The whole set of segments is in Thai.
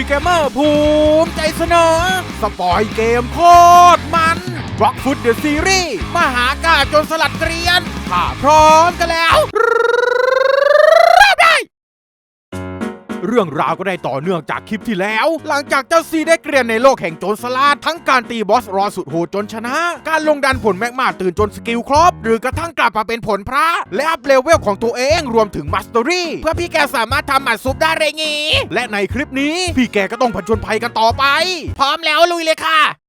ซีเกมเมอร์ภูมิใจเสนอ สปอยเกมโคตรมันบล็อกฟุตเดอะซีรีส์มหากาจนสลัดเกรียนถ้าพร้อมกันแล้ว เรื่องราวก็ได้ต่อเนื่องจากคลิปที่แล้ว หลังจากเจ้าซีได้เกรียนในโลกแห่งโจรสลัดทั้งการตีบอสรอสุดโหดจนชนะ การลงดันผลแมกมาตื่นจนสกิลครบ หรือกระทั่งกลับมาเป็นผลพระ และอัพเลเวลของตัวเองรวมถึงมาสเตอรี่เพื่อพี่แกสามารถทำหมัดซุปได้เลยงี้และในคลิปนี้พี่แกก็ต้องผจญภัยกันต่อไป พร้อมแล้วลุยเลยค่ะ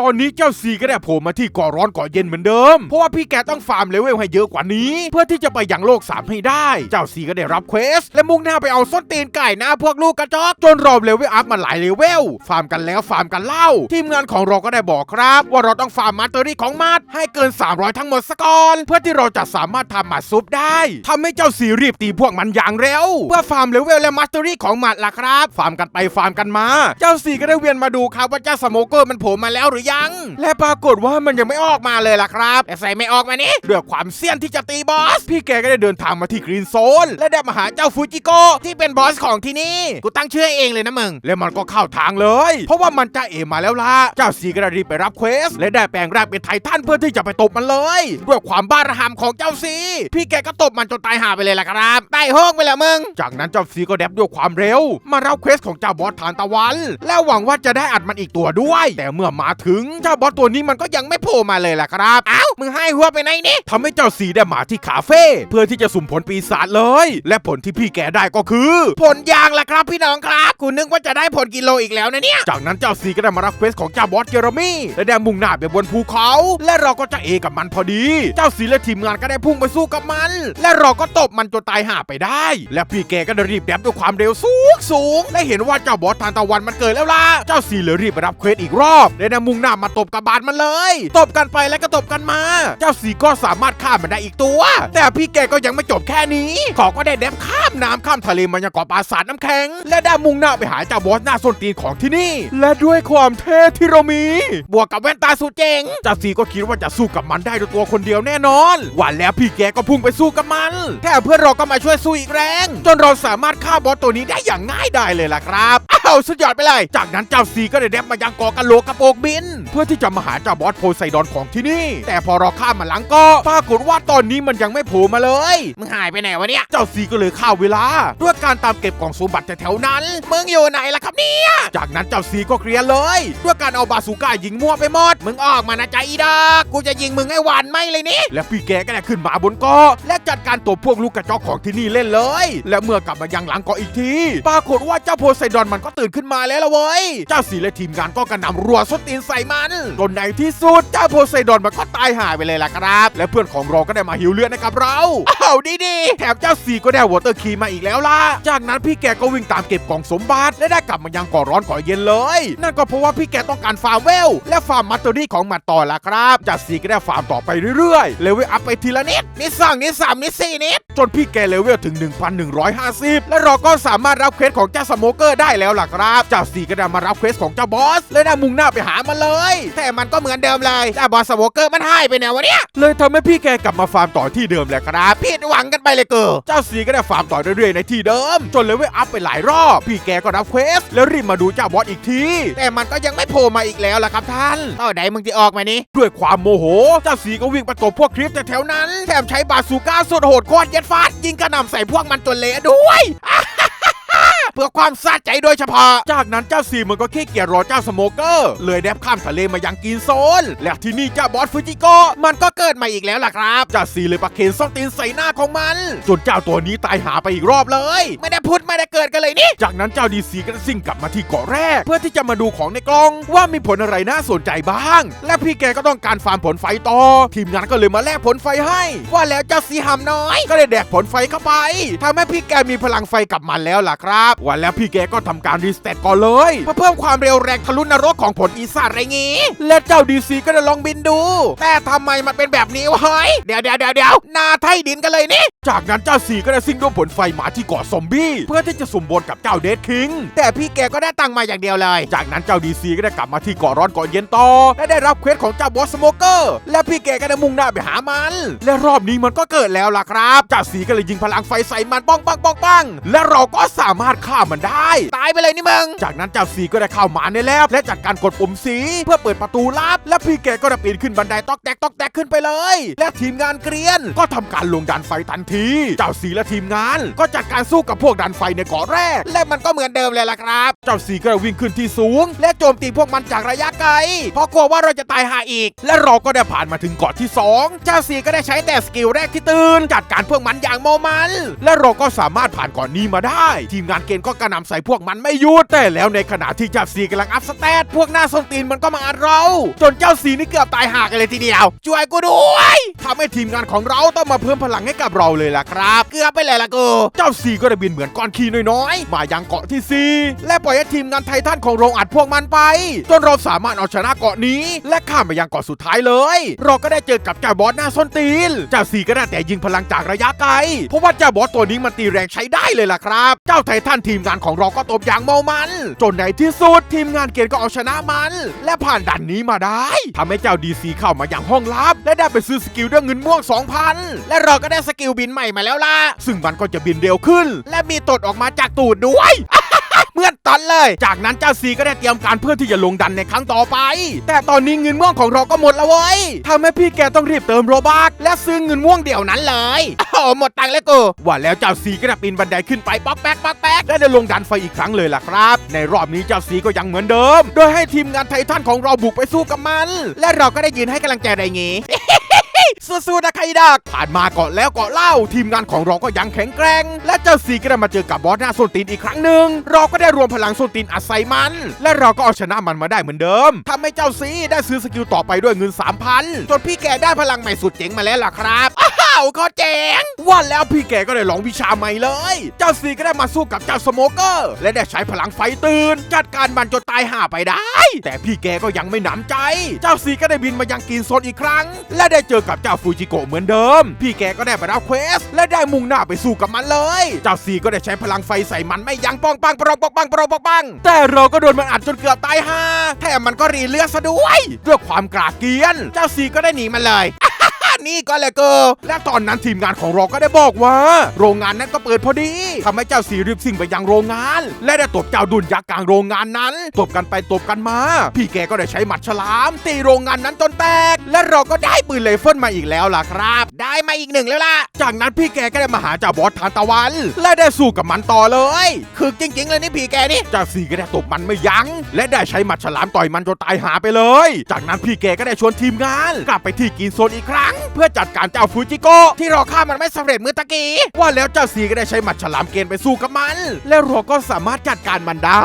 ตอนนี้เจ้าซีก็ได้โผล่มาที่เกาะร้อนเกาะเย็นเหมือนเดิม เพราะว่าพี่แกต้องฟาร์มเลเวลให้เยอะกว่านี้ เพื่อที่จะไปยังโลก3ให้ได้ เจ้าซีก็ได้รับเควส และมุ่งหน้าไปเอาส้นตีนไก่หน้าพวกลูกกระจอกจนรอบเลเวลอัพมาหลายเลเวล ฟาร์มกันแล้วฟาร์มกันเล่า ทีมงานของเราก็ได้บอกครับ ว่าเราต้องฟาร์มมาสเตอรี่ของมัดให้เกิน 300 ทั้งหมดสก่อน เพื่อที่เราจะสามารถทำมัดซุปได้ทำให้เจ้าซีรีบตีพวกมันอย่างเร็ว เพื่อฟาร์มเลเวลและมาสเตอรี่ของมัดล่ะครับ ฟาร์มกันไปฟาร์มกันมา เจ้าซีก็ได้เวียนมาดูครับว่าเจ้าสโมเกอร์มันโผล่มาแล้วหรือยัง และปรากฏว่ามันยังไม่ออกมาเลยล่ะครับแต่ใส่ไม่ออกมานี่ด้วยความเซียนที่จะตีบอส พี่แกก็ได้เดินทางมาที่กรีนโซน และได้มาหาเจ้าฟูจิโกะที่เป็นบอสของที่นี่ กูตั้งชื่อเองเลยนะมึง แล้วมันก็เข้าทางเลย เพราะว่ามันจะเอมาแล้วล่ะ เจ้าซีก็ได้รีบไปรับเควส และได้แปลงร่างเป็นไททันเพื่อที่จะไปตบมันเลย ด้วยความบ้าระหำของเจ้าซีพี่แกก็ตบมันจนตายหาไปเลยล่ะครับตายโฮกไปแล้วมึง จากนั้นเจ้าซีก็แดบด้วยความเร็ว มารับเควสของเจ้าบอสทานตะวัน และหวังว่าจะได้อัดมันอีกตัวด้วย แต่เมื่อมาถึงเจ้าบอสตัวนี้มันก็ยังไม่โผล่มาเลยล่ะครับ เอ้า มึงให้หัวไปไหนนี่ทำให้เจ้าซีได้มาที่คาเฟ่เพื่อที่จะสุ่มผลปีศาจเลย และผลที่พี่แกได้ก็คือ ผลยางล่ะครับพี่น้องครับกูนึกว่าจะได้ผลกิโลอีกแล้วนะเนี่ย จากนั้นเจ้าซีก็ได้มารับเควสของเจ้าบอสเจอร์มี่และได้มุ่งหน้าไปบนภูเขา และเราก็จะเอกับมันพอดี เจ้าซีและทีมงานก็ได้พุ่งไปสู้กับมัน และเราก็ตบมันจนตายห่าไปได้ และพี่แกก็ได้รีบแดบด้วยความเร็วสูงสูงและเห็นว่าเจ้าบอสทานตะวันมันเกิดแล้วล่ะเจ้าซีเลยรีบไปรับเควสอีกรอบและได้มุ่งหน้ามาตบกับบาดมันเลย ตบกันไปแล้วก็ตบกันมา เจ้าซีก็สามารถฆ่ามันได้อีกตัว แต่พี่แกก็ยังไม่จบแค่นี้เขอก็ได้แดบข้ามน้ำข้ามทะเลมายังเกาะปราสาทน้ำแข็ง และได้มุ่งหน้าไปหาเจ้าบอสหน้าส้นตีนของที่นี่ และด้วยความเท่ที่เรามี บวกกับแว่นตาสุดเจ๋งเจ้าซีก็คิดว่าจะสู้กับมันได้ด้วยตัวคนเดียวแน่นอนวันแล้วพี่แกก็พุ่งไปสู้กับมันแถมเพื่อนเราก็มาช่วยสู้อีกแรง จนเราสามารถฆ่าบอสตัวนี้ได้อย่างง่ายไดายเลยล่ะครับอ้าวสุดยอดไปเลย จากนั้นเจ้าซีก็ได้แดบมายังเกาะกะโหลกกระโปรงบินเพื่อที่จะมาหาเจ้าบอสโพไซดอนของที่นี่ แต่พอเราข้ามมาหลังก็ปรากฏว่าตอนนี้มันยังไม่โผล่มาเลย มึงหายไปไหนวะเนี่ย เจ้าซีก็เลยฆ่าเวลา ด้วยการตามเก็บกล่องสมบัติแถวๆนั้น มึงอยู่ไหนล่ะครับเนี่ย จากนั้นเจ้าซีก็เคลียร์เลย ด้วยการเอาบาซูก้ายิงมั่วไปหมด มึงออกมานะใจอีดอกกูจะยิงมึงให้หวานไหมเลยนี่ และพี่แกก็ได้ขึ้นมาบนเกาะและจัดการตัวพวกลูกกระจอกของที่นี่เล่นเลย และเมื่อกลับมายังหลังเกาะอีกที ปรากฏว่าเจ้าโพไซดอนมันก็ตื่นขึ้นมาแล้วละเว้ย เจ้าซีและทีมงานก็กระหน่ำรัวส้นตีนใส่มันจนในที่สุดเจ้าโพไซดอนมันก็ตายหายไปเลยล่ะครับ และเพื่อนของเราก็ได้มาหิวเลือดนะครับเราอ้าวดีดีๆแถมเจ้าซีก็ได้วอเตอร์คีย์มาอีกแล้วล่ะ จากนั้นพี่แกก็วิ่งตามเก็บกล่องสมบัติและได้กลับมายังก่อร้อนก่อเย็นเลย นั่นก็เพราะว่าพี่แกต้องการฟาร์มเวล และฟาร์มมัตเตอรี่ของมันต่อละครับเจากซีก็ได้ฟาร์มต่อไปเรื่อยๆเลเวลอัพไปทีละนิดนิดสองนิดสามนิดสี่นิดจนพี่แกเลเวลถึง 1,150 และเราก็สามารถรับเควสของเจ้าสโมเกอร์ได้แล้วล่ะครับเจ้าซีก็ได้มารับเควสของเจ้าบอส และได้มุ่งหน้าไปหามันเลยแต่มันก็เหมือนเดิมเลยเจ้าบอสสโมเกอร์มันหายไปไหนวะเนี่ยเลยทำให้พี่แกกลับมาฟาร์มต่อที่เดิมแหละครับผิดหวังกันไปเลยเกอเจ้าซีก็ได้ฟาร์มต่อเรื่อยๆในที่เดิม จนเลเวลอัพไปหลายรอบ พี่แกก็รับเควสแล้วรีบมาดูเจ้าบอสอีกที แต่มันก็ยังไม่โผล่มาอีกแล้วล่ะครับท่านเท่าใดมึงจะออกมานี้ด้วยความโมโห เจ้าซีก็วิ่งประตบพวกคลิปแถวๆนั้น แถมใช้บาซูก้าสุดโหดโคตรเย็ดฟาดยิงกระหน่ำใส่พวกมันจนเละด้วย เพื่อความสะใจโดยเฉพาะ จากนั้นเจ้าซีมันก็ขี้เกียจรอเจ้าสโมเกอร์ เลยแดบข้ามทะเลมายังกินโซน และที่นี่เจ้าบอสฟูจิโกะมันก็เกิดมาอีกแล้วล่ะครับเจ้าซีเลยประเคนส้นตีนใส่หน้าของมัน จนเจ้าตัวนี้ตายหาไปอีกรอบเลย ไม่ได้พุดไม่ได้เกิดกันเลยนี่ จากนั้นเจ้าดีซีก็ได้ซิ่งกลับมาที่เกาะแรก เพื่อที่จะมาดูของในกล่อง ว่ามีผลอะไรน่าสนใจบ้าง และพี่แกก็ต้องการฟาร์มผลไฟต่อ ทีมงานก็เลยมาแลกผลไฟให้ ว่าแล้วเจ้าซีหำน้อย ก็ได้แดกผลไฟเข้าไปทำให้พี่แกมีพลังไฟกลับมันแล้วล่ะครับว่าแล้วพี่แกก็ทำการรีสเตตก่อนเลยเพื่อเพิ่มความเร็วแรงทะลุนรกของผลอีสานไรงี้ และเจ้าดีซีก็ได้ลองบินดู แต่ทำไมมันเป็นแบบนี้วะเฮ้ยเดี๋ยวเดี๋ยวเดี๋ยวเดี๋ยวนาไทยดินกันเลยนี่ จากนั้นเจ้าซีก็ได้ซิ่งด้วยผลไฟหมาที่เกาะซอมบี้ เพื่อที่จะสมบนกับเจ้าเดดคิง แต่พี่แกก็ได้ตังมาอย่างเดียวเลย จากนั้นเจ้าดีซีก็ได้กลับมาที่เกาะร้อนเกาะเย็นต่อและได้รับเควสของเจ้าบอสสโมเกอร์และพี่แกก็ได้มุ่งหน้าไปหามัน และรอบนี้มันก็เกิดแล้วล่ะครับเจ้าซีก็เลยยิงพลังไฟใส่มันป้องปังป้องปังและเราก็สามารถฆ่าฆ่ามันได้ ตายไปเลยนี่มึง จากนั้นเจ้าซีก็ได้เข้ามาในแลบและจัดการกดปุ่มสี เพื่อเปิดประตูลับ และพี่แกก็ได้ปีนขึ้นบันไดตอกแตกตอกแตกขึ้นไปเลย และทีมงานเกรียน ก็ทำการลงดันไฟทันที เจ้าซีและทีมงาน ก็จัดการสู้กับพวกดันไฟในเกาะแรก และมันก็เหมือนเดิมเลยล่ะครับ เจ้าซีก็วิ่งขึ้นที่สูง และโจมตีพวกมันจากระยะไกลเพราะกลัวว่าเราจะตายหาอีก และเราก็ได้ผ่านมาถึงเกาะที่ 2 เจ้าซีก็ได้ใช้แต่สกิลแรกที่ตื่นจัดการพวกมันอย่างเมมัน และเราก็สามารถผ่านเกาะนี้มาได้ ทีมงานเกณฑ์ก็กระหน่ำใส่พวกมันไม่หยุดแต่แล้วในขณะที่เจ้าซีกำลังอัพสเตตพวกหน้าส้นตีนมันก็มาอัดเรา จนเจ้าซีนี่เกือบตายหากันเลยทีเดียว ช่วยกูด้วยทำให้ทีมงานของเราต้องมาเพิ่มพลังให้กับเราเลยล่ะครับ เกือบไปเลยล่ะกูเจ้าซีก็ได้บินเหมือนก้อนขี้น้อยๆมายังเกาะที่ซีและปล่อยให้ทีมงานไททันของโรงอัดพวกมันไป จนเราสามารถเอาชนะเกาะนี้ และข้ามไปยังเกาะสุดท้ายเลย เราก็ได้เจอกับเจ้าบอสหน้าส้นตีนเจ้าซีก็ได้แต่ยิงพลังจากระยะไกลเพราะว่าเจ้าบอสตัวนี้มันตีแรงใช้ได้เลยล่ะครับ เจ้าไททันทีีมงานของเราก็ตบอย่างเมามัน จนในที่สุดทีมงานเกณฑ์ก็เอาชนะมัน และผ่านด่านนี้มาได้ทำให้เจ้าดีซีเข้ามาอย่างห้องลับ และได้ไปซื้อสกิลด้วยเงินม่วง 2,000 และเราก็ได้สกิลบินใหม่มาแล้วล่ะ ซึ่งมันก็จะบินเร็วขึ้น และมีตดออกมาจากตูดด้วย เมื่อนตอนเลย จากนั้นเจ้าซีก็ได้เตรียมการเพื่อที่จะลงดันในครั้งต่อไป แต่ตอนนี้เงินม่วงของเราก็หมดแล้วเว้ยทำให้พี่แกต้องรีบเติมโรบักและซื้อเงินม่วงเดี่ยวนั้นเลยโอ้หมดตังค์แล้วกูว่าแล้วเจ้าซีก็ได้ปีนบันไดขึ้นไปป๊อกแป๊กป๊อกแป๊กและได้ลงดันไฟอีกครั้งเลยล่ะครับ ในรอบนี้เจ้าซีก็ยังเหมือนเดิม โดยให้ทีมงานไททันของเราบุกไปสู้กับมัน และเราก็ได้ยืนให้กำลังใจอะไรงี้ สู้ๆนะไคดัก ผ่านมาเกาะแล้วเกาะเล่า ทีมงานของเราก็ยังแข็งแกร่ง และเจ้าซีก็ได้มาเจอกับบอสหน้าโซนตีนอีกครั้งหนึ่งเราก็ได้รวมพลังโซนตีนอัดใส่มัน และเราก็เอาชนะมันมาได้เหมือนเดิมทำให้เจ้าซีได้ซื้อสกิลต่อไปด้วยเงิน 3,000 จนพี่แกได้พลังใหม่สุดเจ๋งมาแล้วล่ะครับอ้าวก็เจ๋งว่าแล้วพี่แกก็ได้ลองวิชาใหม่เลย เจ้าซีก็ได้มาสู้กับเจ้าสโมเกอร์ และได้ใช้พลังไฟตื่น จัดการมันจนตายห่าไปได้ แต่พี่แกก็ยังไม่หนำใจ เจ้าซีก็ได้บินมายังกินโซนอีกครั้ง และได้เจอกับเจ้าฟูจิโกะเหมือนเดิม พี่แกก็ได้ไปรับเควส และได้มุ่งหน้าไปสู้กับมันเลย เจ้าซีก็ได้ใช้พลังไฟใส่มันไม่ยั้งป้องปังปรองปองปังปรองปองปังแต่เราก็โดนมันอัดจนเกือบตายฮ่าแถมมันก็รีเลือดซะด้วยด้วยความกราเกียน เจ้าซีก็ได้หนีมันเลย นี่ก็เลยเกอและตอนนั้นทีมงานของเราก็ได้บอกว่า โรงงานนั้นก็เปิดพอดีทำให้เจ้าสีรีบสิ่งไปยังโรงงาน และได้ตบเจ้าดุนยักษ์กลางโรงงานนั้นตบกันไปตบกันมา พี่แกก็ได้ใช้หมัดฉลาม ตีโรงงานนั้นจนแตก และเราก็ได้ปืนเลเฟิลมาอีกแล้วล่ะครับ ได้มาอีกหนึ่งแล้วล่ะ จากนั้นพี่แกก็ได้มาหาเจ้าบอสทานตะวัน และได้สู้กับมันต่อเลย คือจริงๆเลยนี่พี่แกนี่เจ้าสีก็ได้ตบมันไม่ยัง้งและได้ใช้หมัดฉลามต่อยมันจนตายหาไปเลย จากนั้นพี่แกก็ได้ชวนทีมงาน กลับไปที่กินโซนอีกครั้ง เพื่อจัดการเจ้าฟูจิโกะที่เราฆ่ามันไม่สำเร็จมือตะกี้ว่าแล้วเจ้าสีก็ได้ใช้หมัดฉลามเกณฑ์ไปสู้กับมัน และเราก็สามารถจัดการมันได้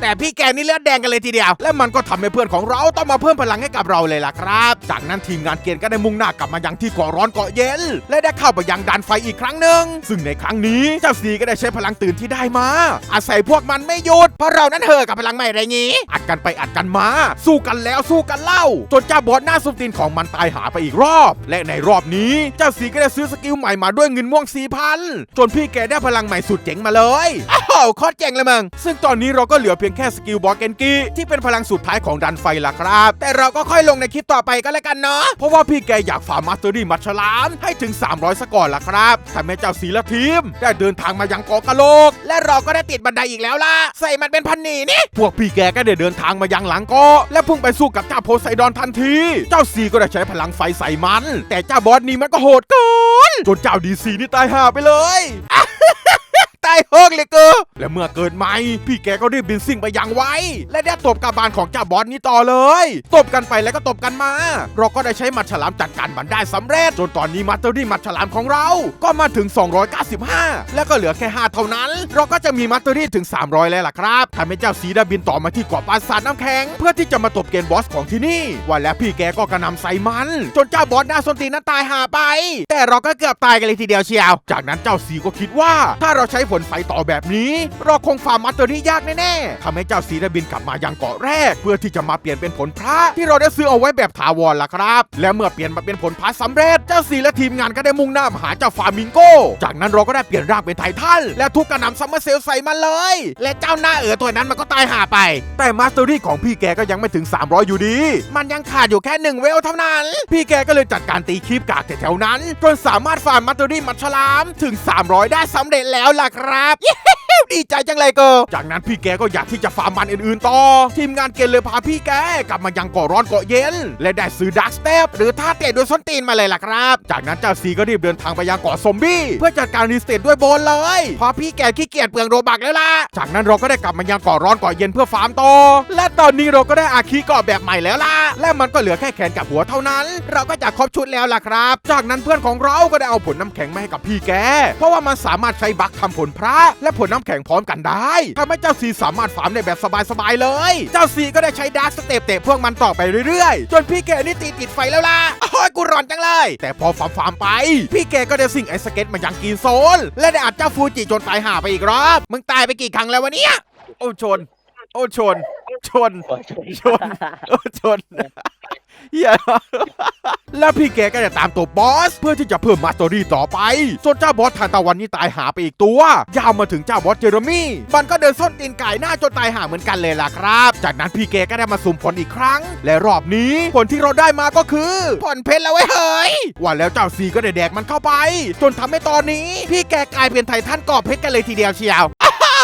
แต่พี่แกนี่เลือดแดงกันเลยทีเดียว และมันก็ทำให้เพื่อนของเราต้องมาเพิ่มพลังให้กับเราเลยล่ะครับ จากนั้นทีมงานเกณฑ์ก็ได้มุ่งหน้ากลับมายังที่เกาะร้อนเกาะเย็น และได้เข้าไปยังดันไฟอีกครั้งหนึ่งซึ่งในครั้งนี้เจ้าสีก็ได้ใช้พลังตื่นที่ได้มา อาศัยพวกมันไม่หยุดเพราะเรานั้นเห่อะกับพลังใหม่ไรงี้ อัดกันไปอัดกันมา สู้กันแล้วสู้กันเล่าจนเจ้าบอสหน้าสุดตีนของมันตายหาไปอีกรอบ และในรอบนี้เจ้าสีก็ได้ซื้อสกิลใหม่มาด้วยเงินม่วงสี่พันจนพี่แกได้พลังใหม่สุดเจ๋งมาเลยอ้โหโคตรเจ๋งเลยมึงซึ่งตอนนี้เราก็เหลือเพียงแค่สกิลบอสเกนกิที่เป็นพลังสุดท้ายของดันไฟล่ะครับ แต่เราก็ค่อยลงในคลิปต่อไปก็แล้วกันเนาะเพราะว่าพี่แกอยากฝ่ามาสเตอรี่มัดฉลามให้ถึง 300สก่อนล่ะครับทำให้เจ้าสีและทีม ได้เดินทางมายังเกาะกะโลก และเราก็ได้ติดบันไดอีกแล้วล่ะ ใส่มันเป็นพันหนีนี่พวกพี่แกก็ได้เดินทางมายังหลังเกาะและพุ่งไปสู้กับเจ้าโพไซดอนทันที เจ้าซีก็ได้ใช้พลังไฟใส่มัน แต่เจ้าบอสนี่มันก็โหดเกินจนเจ้าดีซีนี่ตายห่าไปเลย ตายโฮกเลยกูและเมื่อเกิดใหม่พี่แกก็รีบบินซิ่งไปยังไวและได้ตบกับบานของเจ้าบอสนี้ต่อเลย ตบกันไปแล้วก็ตบกันมา เราก็ได้ใช้มัดฉลามจัดการมันได้สำเร็จ จนตอนนี้มาสเตอรี่มัดฉลามของเรา ก็มาถึง 295 แล้วก็เหลือแค่ 5 เท่านั้น เราก็จะมีมาสเตอรี่ถึง 300 แล้วล่ะครับทำให้เจ้าสีได้บินต่อมาที่เกาะปราสาทน้ำแข็ง เพื่อที่จะมาตบเกณฑ์บอสของที่นี่ ว่าแล้วพี่แกก็กระนำใส่มัน จนเจ้าบอสหน้าสนตีนั้นตายหาไป แต่เราก็เกือบตายกันเลยทีเดียวเชียว จากนั้นเจ้าสีก็คิดว่า ถ้าเราใช้ฝนไฟต่อแบบนี้ เราคงฟาร์มมัตเตอรี่ยากแน่ๆทำให้เจ้าสีดบินกลับมายังเกาะแรก เพื่อที่จะมาเปลี่ยนเป็นผลพระที่เราได้ซื้อเอาไว้แบบถาวรล่ะครับ และเมื่อเปลี่ยนมาเป็นผลพระสำเร็จ เจ้าสีและทีมงานก็ได้มุ่งหน้ามาหาเจ้าฟาร์มิงโก จากนั้นเราก็ได้เปลี่ยนร่างเป็นไททันและทุกกระหนำซัมเมอร์เซลใส่มันเลย และเจ้าหน้าเอ๋อตัวนั้นมันก็ตายหาไป แต่มาสเตอรี่ของพี่แกก็ยังไม่ถึง 300 อยู่ดี มันยังขาดอยู่แค่หนึ่งเวลเท่านั้น พี่แกก็เลยจัดการตีคลิปกากแถวๆนั้นจนสามารถฟาร์มมัตเตอรี่มัดฉลามถึง 300 ได้สำเร็จแล้วล่ะครับครับ ดีใจจังเลยเกอจากนั้นพี่แกก็อยากที่จะฟาร์มมันอื่นๆต่อ ทีมงานเกณฑ์เลยพาพี่แกกลับมายังเกาะร้อนเกาะเย็น และได้ซื้อดักสเตปหรือท่าเตะโดยส้นตีนมาเลยล่ะครับ จากนั้นเจ้าซีก็รีบเดินทางไปยังเกาะซอมบี้เพื่อจัดการรีสเตทด้วยโบนเลยพอพี่แกขี้เกียจเปลืองโรบักแล้วล่ะ จากนั้นเราก็ได้กลับมายังเกาะร้อนเกาะเย็นเพื่อฟาร์มต่อและตอนนี้เราก็ได้อาคีเกาะแบบใหม่แล้วล่ะ และมันก็เหลือแค่แขนกับหัวเท่านั้น เราก็จะครบชุดแล้วล่ะครับ จากนั้นเพื่อนของเราก็ได้เอาผลน้ำแข็งมาให้กับพี่แก เพราะว่ามันสามารถใช้บัคทำผลพระ และผลน้ำแข็งพร้อมกันได้ทำให้เจ้าซีสามารถฟาร์มได้แบบสบายๆเลย เจ้าซีก็ได้ใช้ดาร์กสเตปเตะพวกมันต่อไปเรื่อยๆ จนพี่แกนี่ตีติดไฟแล้วล่ะโอ้ยกูร้อนจังเลย แต่พอฟาร์มฟาร์มๆไป พี่แกก็ได้สิ่งไอ้สเก็ตมายังกรีนโซน และได้อัดเจ้าฟูจิจนตายห่าไปอีกรอบ มึงตายไปกี่ครั้งแล้ววะเนี่ย โอ้ชน โอ้ชน ชน ชน โอ้ชน เหี้ยแล้วพี่แกก็จะตามตัวบอส เพื่อที่จะเพิ่มมาสตอรี่ต่อไป ส่วนเจ้าบอสทานตะวันนี่ตายหาไปอีกตัว ยาวมาถึงเจ้าบอสเจอร์มี่มันก็เดินส้นตีนไก่หน้าจนตายหาเหมือนกันเลยล่ะครับ จากนั้นพี่แกก็ได้มาสุ่มผลอีกครั้ง และรอบนี้ผลที่เราได้มาก็คือผ่อนเพชรแล้วเว้ยเฮ้ยว่าแล้วเจ้าซีก็ได้แดกมันเข้าไป จนทำให้ตอนนี้ พี่แกกลายเป็นไททันกอบเพชรกันเลยทีเดียวเชียว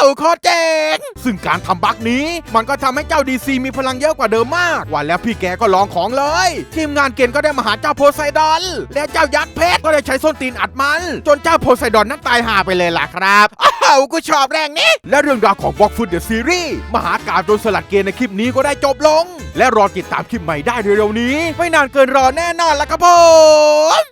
าวโคตรเจ๋งซึ่งการทำบัคนี้ มันก็ทำให้เจ้าดีซีมีพลังเยอะกว่าเดิมมาก ว่าแล้วพี่แกก็ลองของเลย ทีมงานเกณฑ์ก็ได้มาหาเจ้าโพไซดอน และเจ้ายักษ์เพชรก็ได้ใช้ส้นตีนอัดมัน จนเจ้าโพไซดอนนั้นตายห่าไปเลยล่ะครับอ้าวกูชอบแรงนี้ และเรื่องราวของบล็อกฟุตเดอะซีรีส์มหากาบโดนสลัดเกณฑ์ในคลิปนี้ก็ได้จบลง และรอติดตามคลิปใหม่ได้เร็วๆนี้ ไม่นานเกินรอแน่นอนละครับผม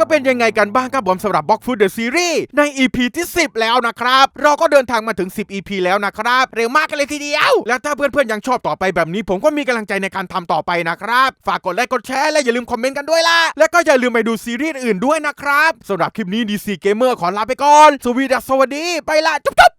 ก็เป็นยังไงกันบ้างครับผมสำหรับบ็อกฟูดเดอะซีรีส์ใน EP ที่ 10 แล้วนะครับ เราก็เดินทางมาถึง 10 EP แล้วนะครับ เร็วมากกันเลยทีเดียว แล้วถ้าเพื่อนๆยังชอบต่อไปแบบนี้ ผมก็มีกำลังใจในการทำต่อไปนะครับ ฝากกดไลค์กดแชร์และอย่าลืมคอมเมนต์กันด้วยล่ะ และก็อย่าลืมไปดูซีรีส์อื่นด้วยนะครับสำหรับคลิปนี้ DC Gamer ขอลาไปก่อนสวีดัสสวัสดีไปละจุ๊บ